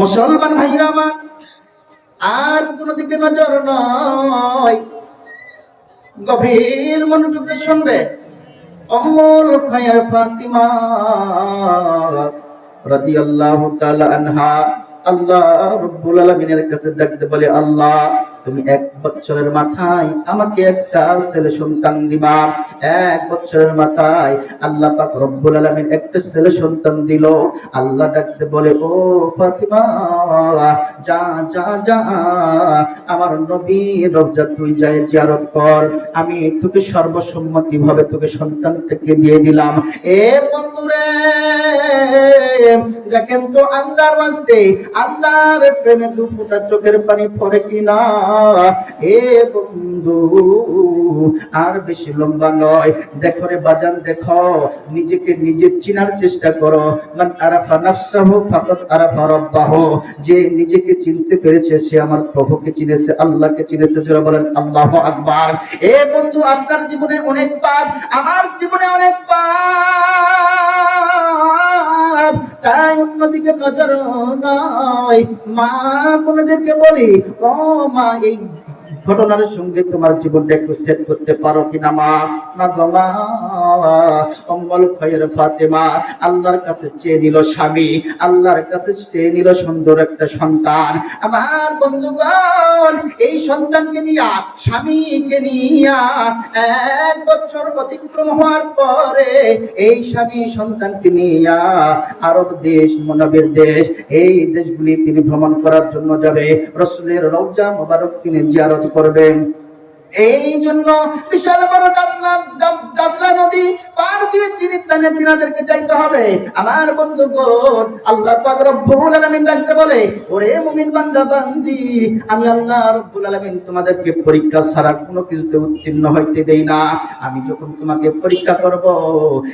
মুসলমান ভাইরা আমার, আর কোন দিকে নজর নয়। গভীর মনোযোগ দিয়ে শুনবে অমল ভাইয়ার ফাতিমা রাদিয়াল্লাহু তাআলা আনহা। আল্লাহ রব্বুল আলামিনের কাছে ডাকতে বলে, আল্লাহ তুমি এক বছরের মাথায় আমাকে একটা ছেলে সন্তান দিবা। এক বছরের মাথায় আল্লাহ পাক রব্বুল আলামিন একটা ছেলে সন্তান দিল। আল্লাহ ডাকতে বলে, ও ফাতিমা, যা যা যা, আমার নবী রোজা তুই যায় জিয়ারত কর। আমি তোকে সর্বসম্মতি ভাবে তোকে সন্তান থেকে দিয়ে দিলাম। এ বন্ধুরে, দেখেন তো আল্লাহর ওয়াস্তে, আল্লাহর প্রেমে দু ফোঁটা চোখের পানি পড়ে কিনা? এ বন্ধু, আর বেশি লম্বা নয়। দেখো রে বাজান, দেখো, নিজেকে নিজে চিনার চেষ্টা করো। মান আরাফা নাফসাহু ফাকাত আরাফা রাব্বাহু। যে নিজেকে চিনতে পেরেছে, সে আমার প্রভুকে চিনেছে, আল্লাহকে চিনেছে যারা বলেন, আল্লাহু আকবার। এ বন্ধু, আপনার জীবনে অনেক পাপ, আমার জীবনে অনেক পাপ। তাই অন্যদিকে নজর নয়। মা বোনদেরকে বলি ও মা এই ঘটনার সঙ্গে তোমার জীবনটা একটু সেট করতে পারো কিনা মা? ফাতেমা, আল্লাহর কাছে চেয়ে নিল স্বামী, আল্লাহর কাছে চেয়ে নিল সুন্দর একটা সন্তান। আমার বন্ধুগণ, এই সন্তানকে নিয়া, স্বামীকে নিয়া এক বছর অতিক্রম হওয়ার পরে এই স্বামী সন্তানকে নিয়া আরব দেশ মনবের দেশ, এই দেশগুলি তিনি ভ্রমণ করার জন্য যাবে। রসুলের রওজা মোবারক তিনি জিয়ারত করবেন। এই জন্য বিশাল বড় গাজলা নদী আল্লাহ আমি আল্লাহ যখন তোমাকে পরীক্ষা করব,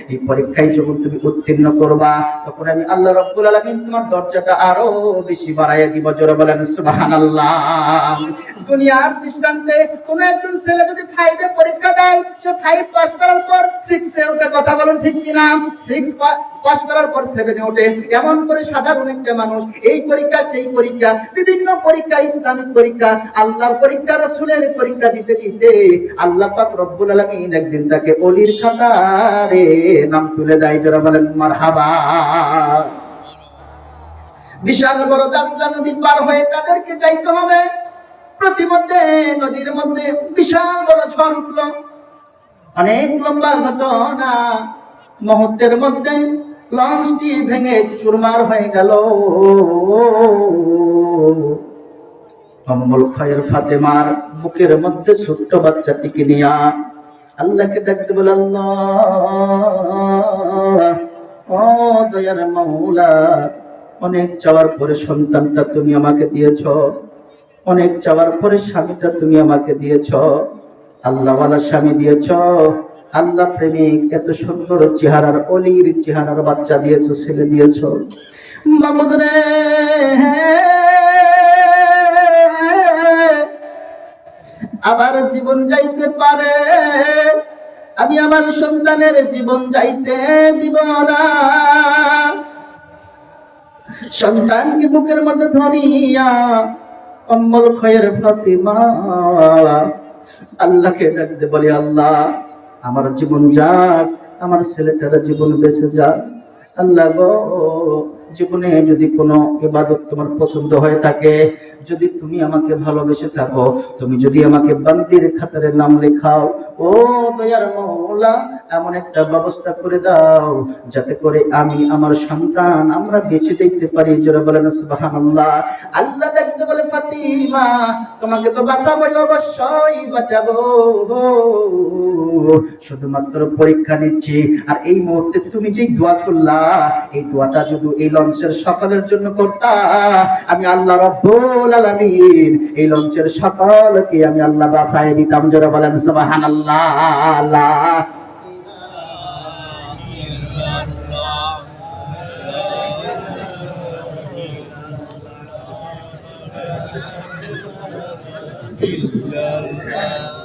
এই পরীক্ষায় যখন তুমি উত্তীর্ণ করবা, তখন আমি আল্লাহ রব্বুল আলামিন তোমার দরজাটা আরও বেশি বাড়াইয়া দিব। জোরে বলেন, সুবহানাল্লাহ। দুনিয়ার দৃষ্টান্তে কোন একজন ছেলে যদি ফাইভে পরীক্ষা দেয়, সে ফাইভ পাস করার পর সিক্স ওঠে কথা বলুন ঠিক কিনা? সিক্স পাস করার পর সেভেনে ওঠে এমন করে সাধারণ একটা মানুষ, এই পরীক্ষা, সেই পরীক্ষা, বিভিন্ন পরীক্ষা, ইসলামিক পরীক্ষা, আল্লাহর পরীক্ষা, রসুলের পরীক্ষা দিতে দিতে আল্লাহ পাক রব্বুল আলামিন একদিন তাকে অলির খাতারে নাম তুলে দেয় যারা বলেন, মারহাবা। বিশাল বড় দাজলা নদী পার হয়ে তাদেরকে যাইতে হবে। প্রতিমধ্যে নদীর মধ্যে বিশাল বড় ঝড় উঠল। অনেক লম্বা ঘটনা। মুহূর্তের মধ্যে লঞ্চটি ভেঙে চুরমার হয়ে গেল। অম্বল খয়ের ফাতেমার বুকের মধ্যে ছোট্ট বাচ্চাটিকে নিয়া আল্লাহকে ডাকতে বলে ও দয়ার মাওলা, অনেক চাওয়ার পরে সন্তানটা তুমি আমাকে দিয়েছ। অনেক চাওয়ার পরে স্বামীটা তুমি আমাকে দিয়েছ। আল্লাহওয়ালা স্বামী দিয়েছ। আল্লাহ প্রেমিক, এত সুন্দর চেহারার, অলির চেহারার বাচ্চা দিয়েছ, ছেলে দিয়েছ। মামুদ রে, আবার জীবন যাইতে পারে। আমি আমার সন্তানের জীবন যাইতে দিব না। সন্তানকে বুকের মধ্যে ধরিয়া অম্বল খয়ের ফাতিমা আল্লাহকে ডাকতে বলি আল্লাহ আমার জীবন যাক আমার ছেলেটারা জীবন বেঁচে যাক। আল্লাহ গো জীবনে যদি কোনো ইবাদত তোমার পছন্দ হয়ে থাকে, যদি তুমি আমাকে ভালোবেসে থাকো, তুমি যদি আমাকে বান্দির খাতারে নাম লেখাও, ও দয়ার মৌলা এমন একটা ব্যবস্থা করে দাও, যাতে করে আমি আমার সন্তান আমরা বেঁচে দেখতে পারি। যারা বলেন, সুবহানাল্লাহ। আল্লাহ দেখতে বলে, ফাতিমা, তোমাকে তো বাঁচাবোই অবশ্যই, বাঁচাবো। শুধুমাত্র পরীক্ষা নিচ্ছি। আর এই মুহূর্তে তুমি যেই দোয়া করলা, এই দোয়াটা যদি এই লঞ্চের সকলের জন্য করতা আমি আল্লাহ রব্বুল আলামিন এই লঞ্চের সকলকে আমি আল্লাহ বাঁচাই দিতাম যারা বলেন সুবহানাল্লাহ আল্লাহ إلا الله